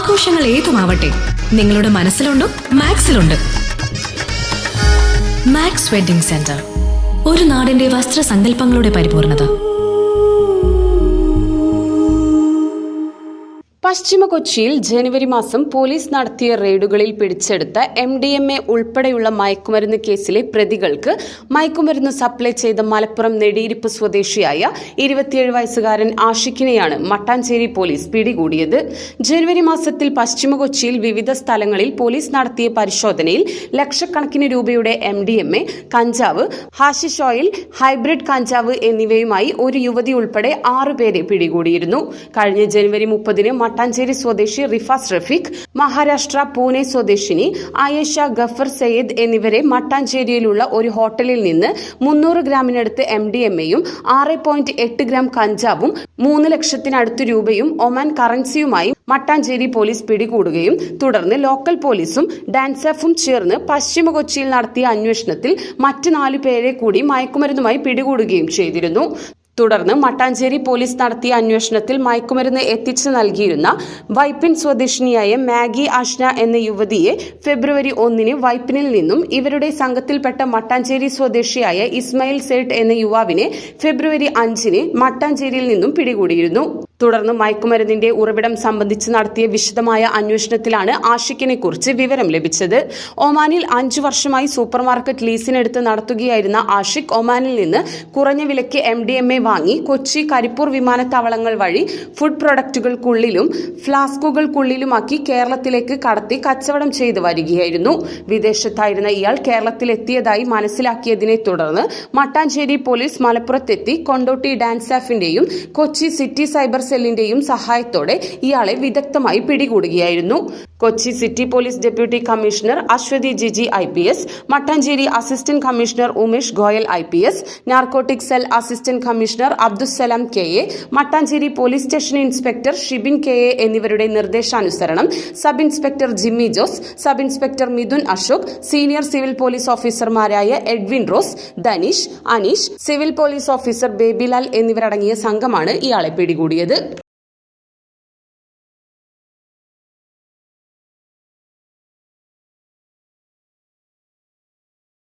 ആഘോഷങ്ങൾ ഏതുമാവട്ടെ നിങ്ങളുടെ മനസ്സിലുണ്ടോ മാക്സിലുണ്ട്. മാക്സ് വെഡിംഗ് സെന്റർ ഒരു നാടിന്റെ വസ്ത്രസങ്കല്പങ്ങളുടെ പരിപൂർണത. പശ്ചിമ കൊച്ചിയിൽ ജനുവരി മാസം പോലീസ് നടത്തിയ റെയ്ഡുകളിൽ പിടിച്ചെടുത്ത എം ഡി എം എ ഉൾപ്പെടെയുള്ള മയക്കുമരുന്ന് കേസിലെ പ്രതികൾക്ക് മയക്കുമരുന്ന് സപ്ലൈ ചെയ്ത മലപ്പുറം നെടിയിരിപ്പ് സ്വദേശിയായ ഇരുപത്തിയേഴ് വയസ്സുകാരൻ ആഷിഖിനെയാണ് മട്ടാഞ്ചേരി പോലീസ് പിടികൂടിയത്. ജനുവരി മാസത്തിൽ പശ്ചിമ കൊച്ചിയിൽ വിവിധ സ്ഥലങ്ങളിൽ പോലീസ് നടത്തിയ പരിശോധനയിൽ ലക്ഷക്കണക്കിന് രൂപയുടെ എം ഡി എം എ കഞ്ചാവ് ഹാഷിഷ് ഓയിൽ ഹൈബ്രിഡ് കഞ്ചാവ് എന്നിവയുമായി ഒരു യുവതി ഉൾപ്പെടെ ആറുപേരെ പിടികൂടിയിരുന്നു. കഴിഞ്ഞ ജനുവരി മുപ്പതിന് മട്ടാഞ്ചേരി സ്വദേശി റിഫാസ് റഫീഖ് മഹാരാഷ്ട്ര പൂനെ സ്വദേശിനി ആയേഷ ഗഫർ സയ്യിദ് എന്നിവരെ മട്ടാഞ്ചേരിയിലുള്ള ഒരു ഹോട്ടലിൽ നിന്ന് മുന്നൂറ് ഗ്രാമിനടുത്ത് എം ഡി എം എയും ആറ് പോയിന്റ് എട്ട് ഗ്രാം കഞ്ചാവും മൂന്ന് ലക്ഷത്തിനടുത്ത് രൂപയും ഒമാൻ കറൻസിയുമായി മട്ടാഞ്ചേരി പോലീസ് പിടികൂടുകയും തുടർന്ന് ലോക്കൽ പോലീസും ഡാൻസഫും ചേർന്ന് പശ്ചിമ കൊച്ചിയിൽ നടത്തിയ അന്വേഷണത്തിൽ മറ്റ് നാലു പേരെ കൂടി മയക്കുമരുന്നുമായി പിടികൂടുകയും ചെയ്തിരുന്നു. തുടർന്ന് മട്ടാഞ്ചേരി പോലീസ് നടത്തിയ അന്വേഷണത്തിൽ മയക്കുമരുന്ന് എത്തിച്ചു നൽകിയിരുന്ന വൈപ്പിൻ സ്വദേശിനിയായ മാഗി ആഷ്ന എന്ന യുവതിയെ ഫെബ്രുവരി ഒന്നിന് വൈപ്പിനിൽ നിന്നും ഇവരുടെ സംഘത്തിൽപ്പെട്ട മട്ടാഞ്ചേരി സ്വദേശിയായ ഇസ്മായിൽ സേട്ട് എന്ന യുവാവിനെ ഫെബ്രുവരി അഞ്ചിന് മട്ടാഞ്ചേരിയിൽ നിന്നും പിടികൂടിയിരുന്നു. തുടർന്ന് മയക്കുമരുന്നിന്റെ ഉറവിടം സംബന്ധിച്ച് നടത്തിയ വിശദമായ അന്വേഷണത്തിലാണ് ആഷിഖിനെ കുറിച്ച് വിവരം ലഭിച്ചത്. ഒമാനിൽ അഞ്ചു വർഷമായി സൂപ്പർ മാർക്കറ്റ് ലീസിനെടുത്ത് നടത്തുകയായിരുന്ന ആഷിഖ് ഒമാനിൽ നിന്ന് കുറഞ്ഞ വിലയ്ക്ക് എം ഡി എം എ വാങ്ങി കൊച്ചി കരിപ്പൂർ വിമാനത്താവളങ്ങൾ വഴി ഫുഡ് പ്രൊഡക്റ്റുകൾക്കുള്ളിലും ഫ്ലാസ്കുകൾക്കുള്ളിലുമാക്കി കേരളത്തിലേക്ക് കടത്തി കച്ചവടം ചെയ്തു വരികയായിരുന്നു. വിദേശത്തായിരുന്ന ഇയാൾ കേരളത്തിലെത്തിയതായി മനസ്സിലാക്കിയതിനെ തുടർന്ന് മട്ടാഞ്ചേരി പോലീസ് മലപ്പുറത്തെത്തി കൊണ്ടോട്ടി ഡാൻസാഫിന്റെയും കൊച്ചി സിറ്റി സൈബർ സെല്ലിന്റെയും സഹായത്തോടെ ഇയാളെ വിദഗ്ധമായി പിടികൂടുകയായിരുന്നു Kochi city police deputy commissioner Aswathy Jiji I P S Mattancherry assistant commissioner Umesh Goyal I P S narcotic cell assistant commissioner Abdussalam K A Mattancherry police station inspector Shibin K A എന്നിവരുടെ നിർദ്ദേശാനുസരണം sub inspector Jimmy Jose sub inspector Mithun Ashok senior civil police ഓഫീസർമാരായ Edwin Rose Dhaneesh Aneesh civil police officer Babylal എന്നിവരടങ്ങിയ സംഘമാണ് ഇയാളെ പിടികൂടിയത്.